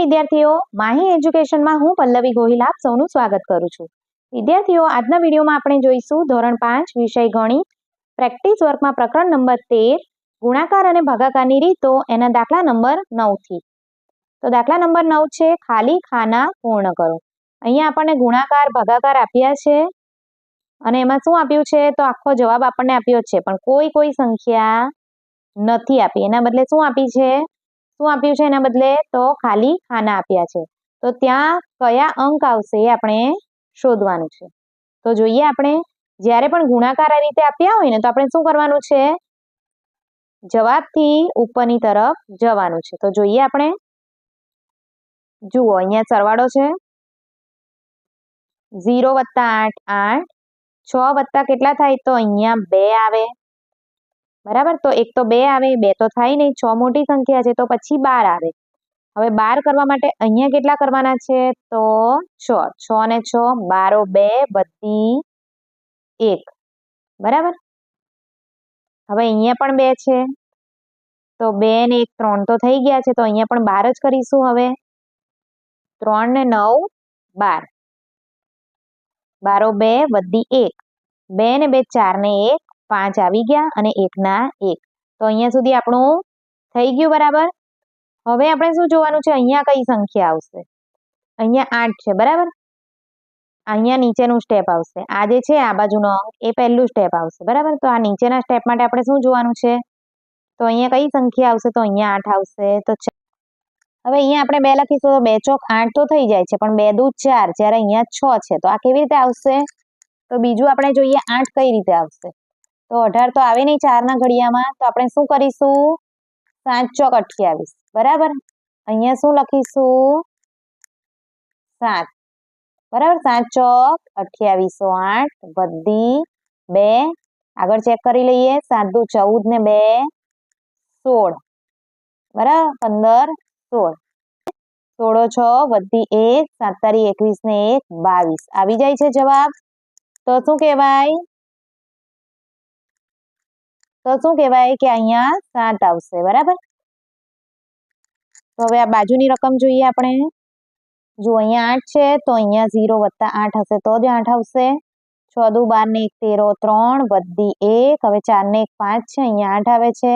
વિદ્યાર્થીઓ, માહી એજ્યુકેશનમાં હું પલ્લવી ગોહિલ આપ સૌનું સ્વાગત કરું છું. વિદ્યાર્થીઓ, આજના વિડીયોમાં આપણે જોઈશું ધોરણ પાંચ, વિષય ગણિત, પ્રેક્ટિસ વર્કમાં પ્રકરણ નંબર તેર, ગુણાકાર અને ભાગાકારની રીતો એના દાખલા નંબર નવથી. તો દાખલા નંબર નવ છે, ખાલી ખાના પૂર્ણ કરો. અહીંયા આપણને ગુણાકાર, ભાગાકાર આપ્યા છે. અને એમાં શું આપ્યું છે? તો આખો જવાબ આપણને આપ્યો છે, પણ કોઈ કોઈ સંખ્યા નથી આપી. એના બદલે શું આપી છે? શું આપ્યું છે એના બદલે? તો ખાલી ખાના આપ્યા છે. તો ત્યાં કયા અંક આવશે એ આપણે શોધવાનું છે. તો જોઈએ આપણે, જ્યારે પણ ગુણાકાર આ રીતે આપ્યા હોય ને, તો આપણે શું કરવાનું છે? જવાબથી ઉપરની તરફ જવાનું છે. તો જોઈએ આપણે. જુઓ, અહીંયા સરવાળો છે. ઝીરો વત્તા આઠ આઠ, છ વત્તા કેટલા થાય? તો અહીંયા બે આવે. બરાબર? તો એક તો બે આવે, બે તો થાય નહીં, છ મોટી સંખ્યા છે, તો પછી બાર આવે. હવે બાર કરવા માટે અહીંયા કેટલા કરવાના છે? તો છ. છ ને છ, બારો, બે, બધી એક. બરાબર? હવે અહીંયા પણ બે છે. તો બે ને એક, ત્રણ તો થઈ ગયા છે, તો અહીંયા પણ બાર જ કરીશું હવે. ત્રણ ને નવ, બાર. બારો, બે વધી એક. બે ને બે, ચાર ને એક પાંચ આવી ગયા અને એકના એક. તો અહીંયા સુધી આપણું થઈ ગયું બરાબર? હવે આપણે શું જોવાનું છે? અહીંયા કઈ સંખ્યા આવશે? અહીંયા આઠ છે, બરાબર? અહીંયા નીચેનું સ્ટેપ આવશે. આ જે છે, આ બાજુનો અંક, એ પહેલું સ્ટેપ આવશે, બરાબર? તો આ નીચેના સ્ટેપ માટે આપણે શું જોવાનું છે? તો અહીંયા કઈ સંખ્યા આવશે? તો અહીંયા આઠ આવશે. તો હવે અહીંયા આપણે બે લખીશું, તો બે ચોક આઠ તો થઈ જાય છે, પણ બે દૂધ ચાર, જ્યારે અહીંયા છ છે, તો આ કેવી રીતે આવશે? તો બીજું આપણે જોઈએ આઠ કઈ રીતે આવશે. તો અઢાર તો આવે નહીં ચારના ઘડિયામાં. તો આપણે શું કરીશું? સાત ચોક અઠ્યાવીસ. બરાબર? અહીંયા શું લખીશું? સાત. બરાબર? સાત ચોક અઠ્યાવીસો આઠ બધી બે. આગળ ચેક કરી લઈએ. સાત દુ ચૌદ ને બે. સોળ. બરાબર? પંદર, સોળ. સોળો છ વધી એક. સાત તારીખ એકવીસ ને એક. બાવીસ. આવી જાય છે જવાબ. તો શું કહેવાય? તો શું કહેવાય કે અહીંયા સાત આવશે, બરાબર? તો હવે આ બાજુની રકમ જોઈએ આપણે. જો અહીંયા આઠ છે, તો અહીંયા ઝીરો વત્તા આઠ હશે, તો જ આઠ આવશે. છ દુ બાર ને એક તેરો ત્રણ વધી એક, હવે ચાર ને એક પાંચ છે, અહીંયા આઠ આવે છે.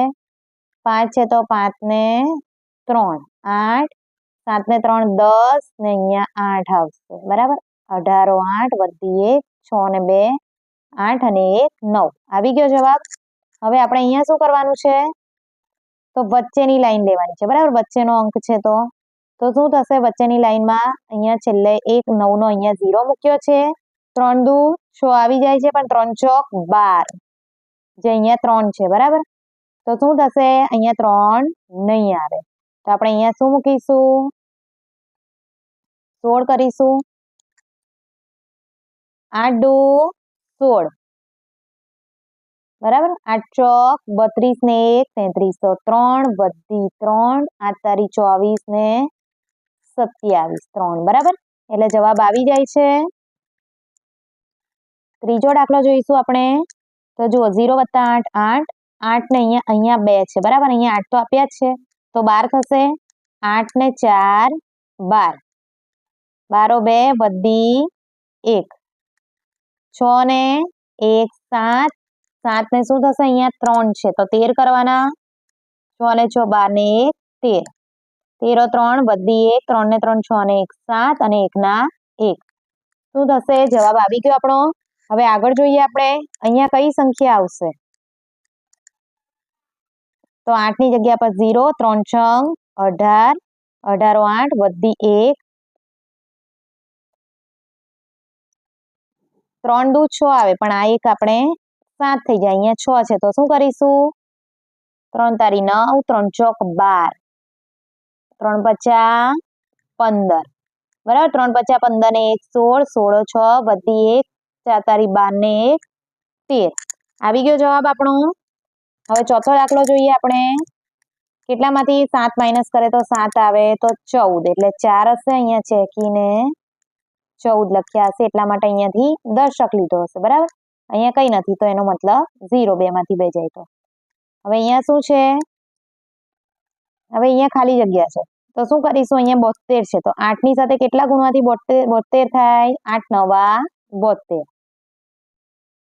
પાંચ છે તો પાંચ ને ત્રણ, આઠ. સાત ને ત્રણ દસ, ને અહીંયા આઠ આવશે, બરાબર? અઢારો આઠ વધી એક, છ ને બે, આઠ અને એક નવ. આવી ગયો જવાબ? હવે આપણે અહીંયા શું કરવાનું છે? તો વચ્ચેની લાઈન લેવાની છે, બરાબર? વચ્ચેનો અંક છે તો? તો શું થશે? વચ્ચેની લાઈનમાં અહીંયા છેલ્લે એક નવનો અહીંયા ઝીરો મૂક્યો છે. ત્રણ દુ છ આવી જાય છે, પણ ત્રણ ચોક બાર, જે અહીંયા ત્રણ છે, બરાબર? તો શું થશે? અહીંયા ત્રણ નહીં આવે. તો આપણે અહીંયા શું મૂકીશું? સોળ કરીશું. આઠ દુ સોળ. બરાબર? આઠ ચોક બત્રીસ ને એક તેત્રીસ ત્રણ, બધી ત્રણ. આઠ તારી ચોવીસ ને સત્યાવીસ, ત્રણ. બરાબર? એટલે જવાબ આવી જાય છે. ત્રીજો દાખલો જોઈશું આપણે. તો જુઓ, ઝીરો વત્તા આઠ આઠ. આઠ ને અહીંયા અહીંયા બે છે. બરાબર? અહીંયા આઠ તો આપ્યા જ છે. તો બાર થશે. આઠ ને ચાર, બાર. બારો, બે, બધી, એક. છ ને એક, સાત. સાત ને શું થશે? અહીંયા ત્રણ છે. તો તેર કરવાના. છ ને છ, બાર ને એક, તેર. તેરો ત્રણ, બધી એક. ત્રણ ને ત્રણ, છ ને એક, સાત અને એકના એક. શું થશે? જવાબ આવી ગયો આપણો. હવે આગળ જોઈએ આપણે. અહીંયા કઈ સંખ્યા આવશે? તો આઠની જગ્યા પર ઝીરો, ત્રણ છ અઢાર. અઢારો આઠ, બધી એક. ત્રણ દુ છ આવે, પણ આ એક આપણે સાત થઈ જાય અહીંયા છ છે તો શું કરીશું ત્રણ તારી નવ ત્રણ ચોક બાર ત્રણ પચા પંદર બરાબર ત્રણ પચા પંદર ને એક સોળ સોળો છ વધી એક ચાર તારી બાર ને એક તેર આવી ગયો જવાબ આપણો હવે ચોથો દાખલો જોઈએ આપણે કેટલામાંથી સાત માઇનસ કરે તો સાત આવે તો ચૌદ એટલે ચાર હશે અહીંયા ચેકીને ચૌદ લખ્યા હશે એટલા માટે અહીંયાથી દર્શક લીધો હશે બરાબર અહીંયા કંઈ નથી, તો એનો મતલબ ઝીરો બેમાંથી બે જાય તો. હવે અહીંયા શું છે? હવે અહીંયા ખાલી જગ્યા છે. તો શું કરીશું? અહીંયા બોતેર છે. તો આઠની સાથે કેટલા ગુણવાથી બોતેર બોતેર થાય? આઠ, નવા બોતેર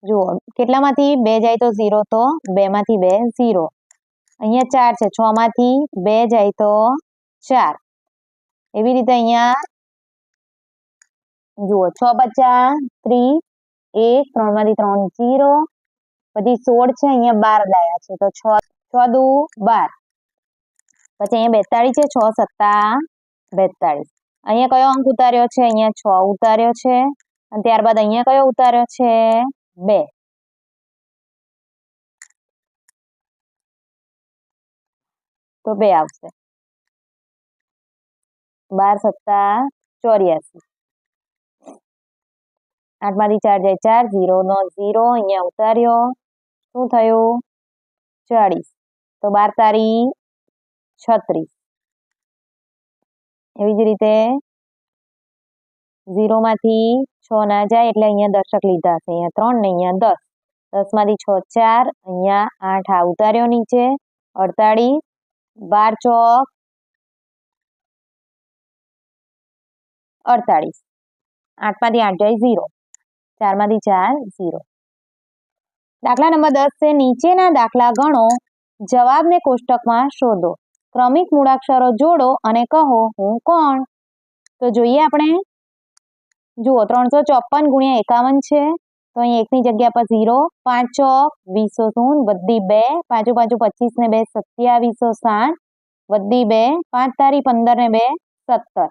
જુઓ, કેટલામાંથી બે જાય તો ઝીરો, તો બેમાંથી બે, ઝીરો. અહીંયા ચાર છે. છ માંથી બે જાય તો ચાર. એવી રીતે અહીંયા જુઓ, છ પચાસ, ત્રીસ એક ત્રણમાંથી ત્રણ ઝીરો પછી સોળ છે, અહીંયા બાર લાયા છે. તો છ છ દુ બાર. પછી અહીંયા બેતાળીસ છે, છ સત્તા બેતાળીસ. અહીંયા કયો અંક ઉતાર્યો છે? અહીંયા છ ઉતાર્યો છે. અને ત્યારબાદ અહીંયા કયો ઉતાર્યો છે? બે. તો બે આવશે. બાર, સત્તા, ચોર્યાસી. આઠમાંથી ચાર જાય ચાર, ઝીરો નો ઝીરો, અહીંયા ઉતાર્યો શું થયું? ચાળીસ. તો બાર તારી છત્રીસ. એવી જ રીતે ઝીરોમાંથી છ ના જાય એટલે અહીંયા દર્શક લીધા છે. અહીંયા ત્રણ ને અહીંયા દસ. દસમાંથી છ ચાર, અહીંયા આઠ. આ ઉતાર્યો નીચે. અડતાળીસ. બાર ચોક. અડતાળીસ. આઠમાંથી આઠ જાય ઝીરો. ચારમાંથી ચાર, ઝીરો. દાખલા નંબર દસ છે. નીચેના દાખલા ગણો. જવાબને કોષ્ટકમાં શોધો. ક્રમિક મૂળાક્ષરો જોડો અને કહો, હું કોણ? તો જોઈએ આપણે. જુઓ, ત્રણસો ચોપન ગુણ્યા એકાવન છે. તો અહીં એકની જગ્યા પર ઝીરો. પાંચ ચોક વીસો શૂન વધી બે, પાંચું પાંચું પચીસ ને બે, સત્યાવીસો સાઠ વધી બે, પાંચ તારી પંદર ને બે, સત્તર.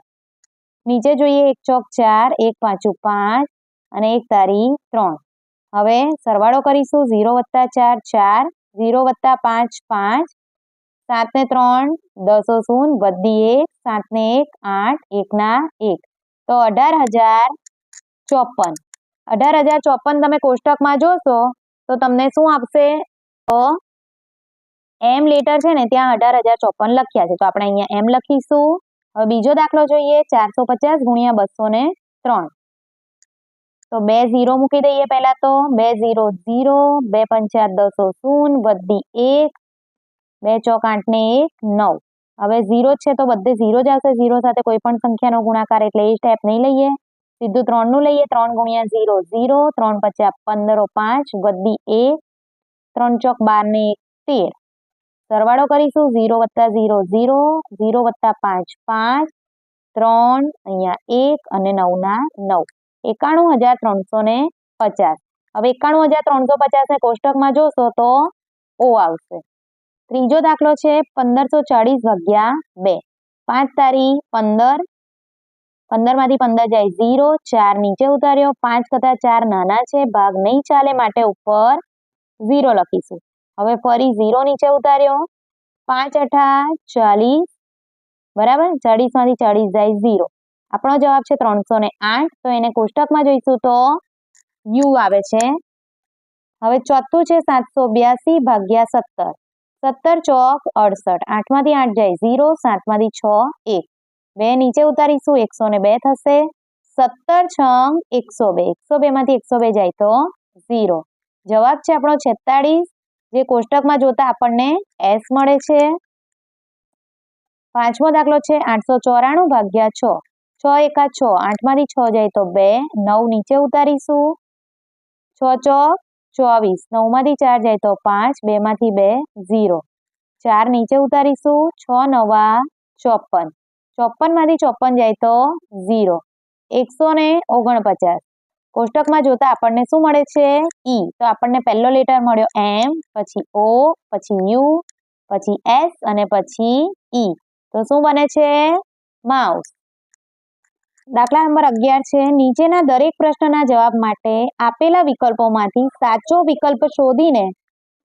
નીચે જોઈએ, એક ચોક ચાર, એક પાંચું પાંચ અને એક તારી ત્રણ. હવે સરવાળો કરીશું ઝીરો વત્તા ચાર ચાર, ઝીરો વત્તા પાંચ પાંચ સાત ને ત્રણ, દસો શૂન વધી એક સાત ને એક, આઠ, એકના એક. તો અઢાર હજાર ચોપન. અઢાર હજાર ચોપન તમે કોષ્ટકમાં જોશો, તો તમને શું આપશે? તો એમ લેટર છે ને, ત્યાં અઢાર હજાર ચોપન લખ્યા છે. તો આપણે અહીંયા એમ લખીશું. હવે બીજો દાખલો જોઈએ, ચારસો પચાસ ગુણ્યા બસો ને ત્રણ. તો બે ઝીરો મૂકી દઈએ પહેલા તો બે ઝીરો ઝીરો બે પંચાર દસો શૂન વધી એક બે ચોક આઠ ને એક નવ હવે ઝીરો છે તો બધે ઝીરો જ આવશે ઝીરો સાથે કોઈ પણ સંખ્યાનો ગુણાકાર એટલે એ સ્ટેપ નહીં લઈએ સીધું ત્રણનું લઈએ ત્રણ ગુણ્યા ઝીરો ઝીરો ત્રણ પચાસ પંદરો પાંચ વધી એક ત્રણ ચોક બાર ને એક તેર સરવાળો કરીશું ઝીરો વત્તા ઝીરો ઝીરો ઝીરો વત્તા પાંચ પાંચ ત્રણ અહીંયા એક અને નવના નવ એકાણું હજાર ત્રણસો ને પચાસ. હવે એકાણું હજાર ત્રણસો પચાસ ને કોષ્ટકમાં જોશો તો ઓ આવશે. ત્રીજો દાખલો છે પંદરસો ચાળીસ ભાગ્યા બે. પાંચ તારી પંદર. પંદરમાંથી પંદર જાય ઝીરો. ચાર નીચે ઉતાર્યો. પાંચ કરતા ચાર નાના છે. ભાગ નહીં ચાલે માટે ઉપર ઝીરો લખીશું. હવે ફરી ઝીરો નીચે ઉતાર્યો. પાંચ અઠા ચાલીસ. બરાબર? ચાળીસમાંથી ચાળીસ જાય ઝીરો. આપણો જવાબ છે ત્રણસો ને આઠ. તો એને કોષ્ટકમાં જોઈશું તો યુ આવે છે. હવે ચોથું છે સાતસો બ્યાસી ભાગ્યા સત્તર. સત્તર ચોક અડસઠ. આઠમાંથી આઠ જાય ઝીરો, સાતમાંથી છ એક. બે નીચે ઉતારીશું, એકસો ને બે થશે. સત્તર છંગ એકસો બે. એકસો બેમાંથી એકસો બે જાય તો ઝીરો. જવાબ છે આપણો છેતાળીસ. જે કોષ્ટકમાં જોતા આપણને એસ મળે છે. પાંચમો દાખલો છે આઠસો ચોરાણું ભાગ્યા છ. છ એકા છ આઠમાંથી છ જાય તો બે નવ નીચે ઉતારીશું છ ચોક ચોવીસ નવમાંથી ચાર જાય તો પાંચ બેમાંથી બે ઝીરો ચાર નીચે ઉતારીશું છ નવા ચોપન ચોપનમાંથી ચોપન જાય તો ઝીરો એકસો ને ઓગણપચાસ કોષ્ટકમાં જોતા આપણને શું મળે છે ઈ તો આપણને પહેલો લેટર મળ્યો એમ પછી ઓ પછી યુ પછી એસ અને પછી ઈ તો શું બને છે માઉસ દાખલા નંબર અગિયાર છે, નીચેના દરેક પ્રશ્નના જવાબ માટે આપેલા વિકલ્પોમાંથી સાચો વિકલ્પ શોધીને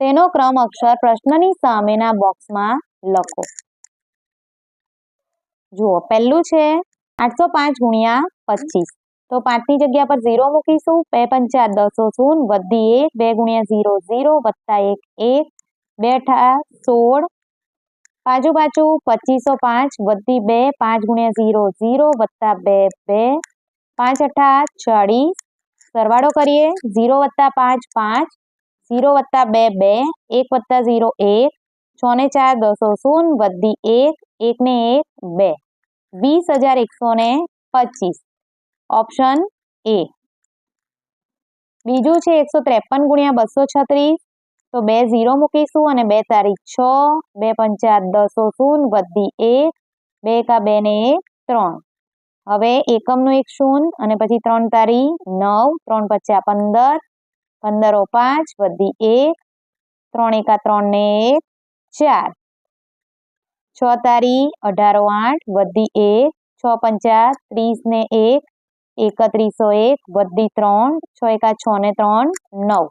તેનો ક્રમ અક્ષર પ્રશ્નની સામેના બોક્સમાં લખો. જુઓ, પહેલું છે આઠસો પાંચ ગુણ્યા પચીસ. તો પાંચની જગ્યા પર ઝીરો મૂકીશું, બે પંચા દસો શૂન વધી એક, બે ગુણ્યા ઝીરો ઝીરો વત્તા એક એક, બે અઠા સોળ પાછું બાજુ પચીસો પાંચ વધી બે પાંચ ગુણ્યા ઝીરો ઝીરો વત્તા બે બે પાંચ અઠા ચાળીસ. સરવાળો કરીએ. ઝીરો વત્તા પાંચ પાંચ, ઝીરો વત્તા બે બે, એક વત્તા ઝીરો એક, છ ને ચાર દસો શૂન વધી એક એક ને એક બે. વીસ હજાર એકસો ને પચીસ. Option A. બીજું છે એકસો ત્રેપન ગુણ્યા બસો છત્રીસ. તો બે ઝીરો મૂકીશું અને બે તારીખ છ, બે પંચા દસો શૂન વધી એક, બે એકા બે ને એક ત્રણ. હવે એકમનું એક શૂન્ય અને પછી ત્રણ તારી નવ, ત્રણ પચ્યા પંદર, પંદરો પાંચ વધી એક, ત્રણ એકા ત્રણ ને એક ચાર. છ તારી અઢારો આઠ વધી એક, છ પંચા ત્રીસ ને એક, એકત્રીસો એક વધી ત્રણ, છ એકા છ ને ત્રણ, નવ.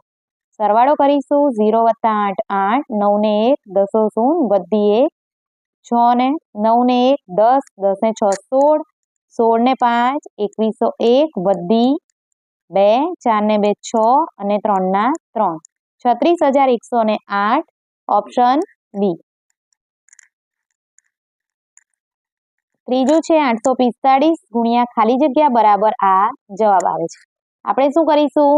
સરવાળો કરીશું ઝીરો વત્તા આઠ આઠ, નવ ને એક, દસો શૂન વધી એક, છ ને નવ ને એક, દસ દસ ને છ, સોળ સોળ ને પાંચ, એકવીસો એક વધી બે, ચાર ને બે, છ અને ત્રણના ત્રણ. છત્રીસ હજાર એકસો ને આઠ, ઓપ્શન બી. ત્રીજું છે આઠસો પિસ્તાળીસ ગુણ્યા ખાલી જગ્યા બરાબર આ જવાબ આવે છે. આપણે શું કરીશું?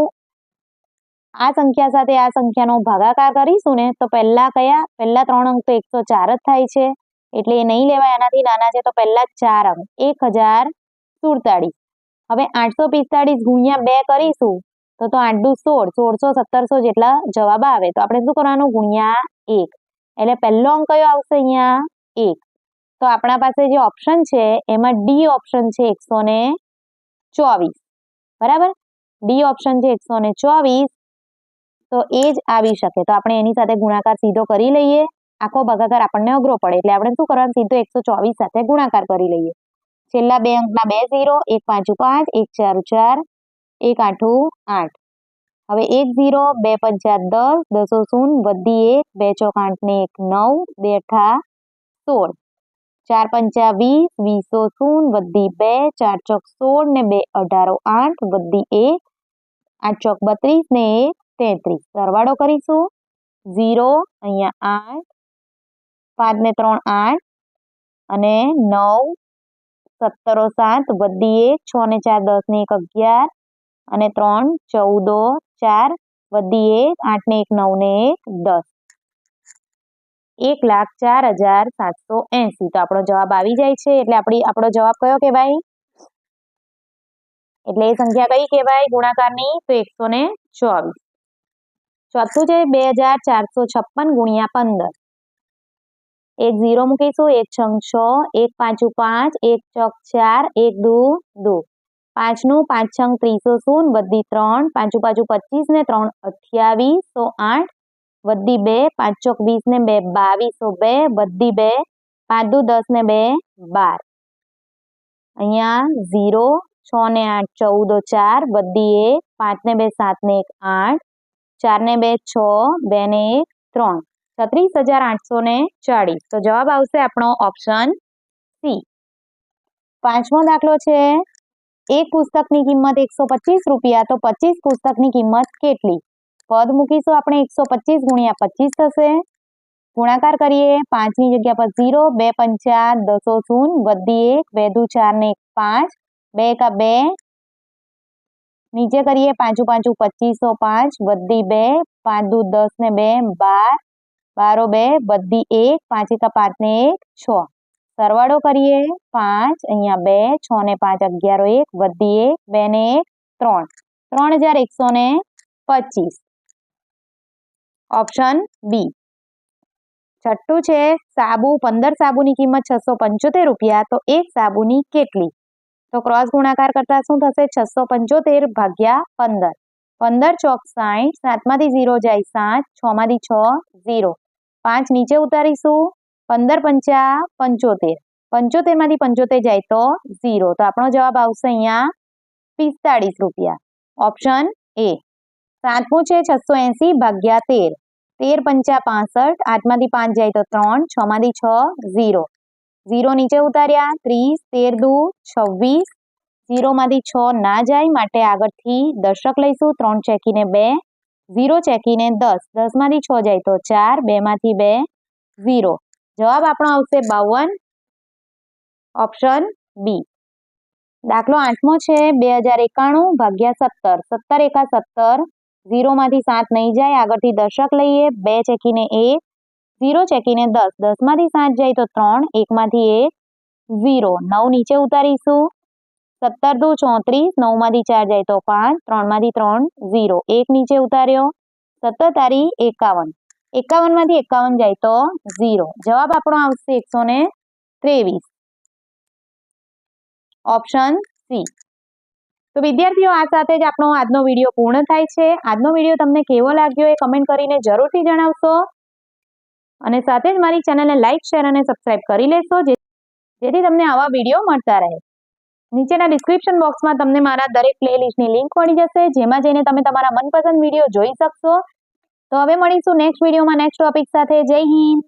આ સંખ્યા સાથે આ સંખ્યાનો ભાગાકાર કરીશું ને, તો પહેલા કયા? પહેલા ત્રણ અંક તો એકસો ચાર જ થાય છે. એટલે એ નહીં લેવાય એનાથી નાના છે તો પહેલા ચાર અંક. એક હજાર સુડતાળીસ. હવે આઠસો પિસ્તાળીસ ગુણ્યા બે કરીશું, તો તો આઠ દુ સોળ, સોળસો સત્તરસો જેટલા જવાબ આવે. તો આપણે શું કરવાનું? ગુણ્યા એક. એટલે પહેલો અંક કયો આવશે અહીંયા? એક. તો આપણા પાસે જે ઓપ્શન છે, એમાં ડી ઓપ્શન છે એકસો ને ચોવીસ. બરાબર? ડી ઓપ્શન છે એકસો ને ચોવીસ તો એ જ આવી શકે. તો આપણે એની સાથે ગુણાકાર સીધો કરી લઈએ. આખો ભાગાકાર આપણને અઘરો પડે. એટલે આપણે શું કરવાનું? સીધો એકસો ચોવીસ સાથે ગુણાકાર કરી લઈએ. છેલ્લા બે અંકના બે ઝીરો, એક પાંચું પાંચ, એક ચાર ચાર, એક આઠું આઠ. હવે એક ઝીરો, બે પંચા દસ, દસો શૂન વધી એક, બે ચોક આઠ ને એક નવ, બે અઠા સોળ. ચાર પંચા વીસ, વીસો શૂન વધી બે, ચાર ચોક સોળ ને બે અઢારો આઠ, વધી એક, આઠ ચોક બત્રીસ ને એક તેત્રીસ. સરવાળો કરીશું. ઝીરો, અહીંયા આઠ. પાંચ ને ત્રણ, આઠ. અને નવ, સત્તરો, સાત. વધી એક, છ ને ચાર, દસ ને એક, અગિયાર. અને ત્રણ, ચૌદો, ચાર. વધી એક, આઠ ને એક, નવ ને એક, દસ. એક લાખ ચાર હજાર સાતસો એંસી. તો આપણો જવાબ આવી જાય છે. એટલે આપણી, આપણો જવાબ કયો કહેવાય? એટલે એ સંખ્યા કઈ કહેવાય? ગુણાકારની, તો એકસો ને ચોવીસ. ચોથું છે બે હજાર ચારસો છપ્પન ગુણ્યા પંદર એક ઝીરો મૂકીશું એક છંગ છ એક પાંચું પાંચ એક ચોક ચાર એક દુ દુ પાંચનું પાંચ છંગ ત્રીસો શૂન વધી ત્રણ પાંચું પાછું પચીસ ને ત્રણ અઠ્યાવીસ સો આઠ વધી બે પાંચ ચોક વીસ ને બે બાવીસો બે વધી બે પાંચ દુ દસ ને બે બાર અહીંયા ઝીરો છ ને આઠ ચૌદો ચાર વધી એક પાંચ ને બે સાત ને એક આઠ ચાર ને બે, છ, બે ને એક, ત્રણ. છત્રીસ હજાર આઠસો ને ચાળીસ. તો જવાબ આવશે આપણો ઓપ્શન સી. પાંચમો દાખલો છે. એક પુસ્તકની કિંમત એકસો પચીસ રૂપિયા. તો પચીસ પુસ્તકની કિંમત કેટલી? પદ મૂકીશું આપણે. એકસો પચીસ ગુણ્યા પચીસ થશે. ગુણાકાર કરીએ. પાંચની જગ્યા પર ઝીરો, બે પંચા, દસો શૂન વધી એક, બે દુ ચાર ને એક, પાંચ. બે એકા બે નીચે કરીએ પાંચું પાંચું પચીસો પાંચ વધી બે પાંચ દુ દસ ને બે બાર બારો બે વધી એક પાંચ એકા પાંચ ને એક છ સરવાળો કરીએ પાંચ અહીંયા બે છ ને પાંચ અગિયારો એક વધી એક બે ને એક ત્રણ ત્રણ હજાર એકસો ને પચીસ ઓપ્શન બી છઠ્ઠું છે સાબુ પંદર સાબુની કિંમત છસો પંચોતેર રૂપિયા તો એક સાબુની કેટલી તો ક્રોસ ગુણાકાર કરતા શું થશે છસો પંચોતેર ભાગ્યા પંદર પંદર ચોક સાઠ સાતમાંથી ઝીરો જાય સાત છમાંથી છ ઝીરો પાંચ નીચે ઉતારીશું પંદર પંચા પંચોતેર પંચોતેરમાંથી પંચોતેર જાય તો ઝીરો તો આપણો જવાબ આવશે અહીંયા પિસ્તાળીસ રૂપિયા ઓપ્શન એ સાતમું છે છસો એંસી ભાગ્યા તેર તેર પંચા પાસઠ આઠમાંથી પાંચ જાય તો ત્રણ છમાંથી છ ઝીરો ઝીરો નીચે ઉતાર્યા, ત્રીસ, તેર, દુ, છવ્વીસ. ઝીરોમાંથી છ ના જાય, માટે આગળથી દશક લઈશું, ત્રણ ચેકીને બે, ઝીરો ચેકીને દસ. દસમાંથી છ જાય તો ચાર, બેમાંથી બે, ઝીરો. જવાબ આપણો આવશે બાવન, ઓપ્શન બી. દાખલો આઠમો છે બે હજાર એકાણું ભાગ્યા સત્તર. સત્તર એકા સત્તર, ઝીરોમાંથી સાત નહીં જાય, આગળથી દશક લઈએ, બે ચેકીને એક ઝીરો ચેકીને દસ. દસમાંથી સાત જાય તો ત્રણ. એકમાંથી એક, ઝીરો. નવ નીચે ઉતારીશું. સત્તર દુ ચોત્રીસ. નવમાંથી ચાર જાય તો પાંચ. ત્રણમાંથી ત્રણ, ઝીરો. એક નીચે ઉતાર્યો. સત્તર તારી એકાવન. એકાવનમાંથી એકાવન જાય તો ઝીરો. જવાબ આપણો આવશે એકસો ને ત્રેવીસ. Option C. તો વિદ્યાર્થીઓ, આ સાથે જ આપણો આજનો વીડિયો પૂર્ણ થાય છે. આજનો વીડિયો તમને કેવો લાગ્યો એ કમેન્ટ કરીને જરૂરથી જણાવશો. અને સાથે જ મારી ચેનલને લાઇક શેર અને સબસ્ક્રાઇબ કરી લેશો જેથી તમને આવા વીડિયો મળતા રહે. નીચેના ડિસ્ક્રિપ્શન બોક્સમાં તમને મારા દરેક પ્લેલિસ્ટની લિંક મળી જશે, જેમાં જઈને તમે તમારા મનપસંદ વીડિયો જોઈ શકશો. તો હવે મળીશું નેક્સ્ટ વિડીયોમાં નેક્સ્ટ ટોપિક સાથે. જય હિન્દ.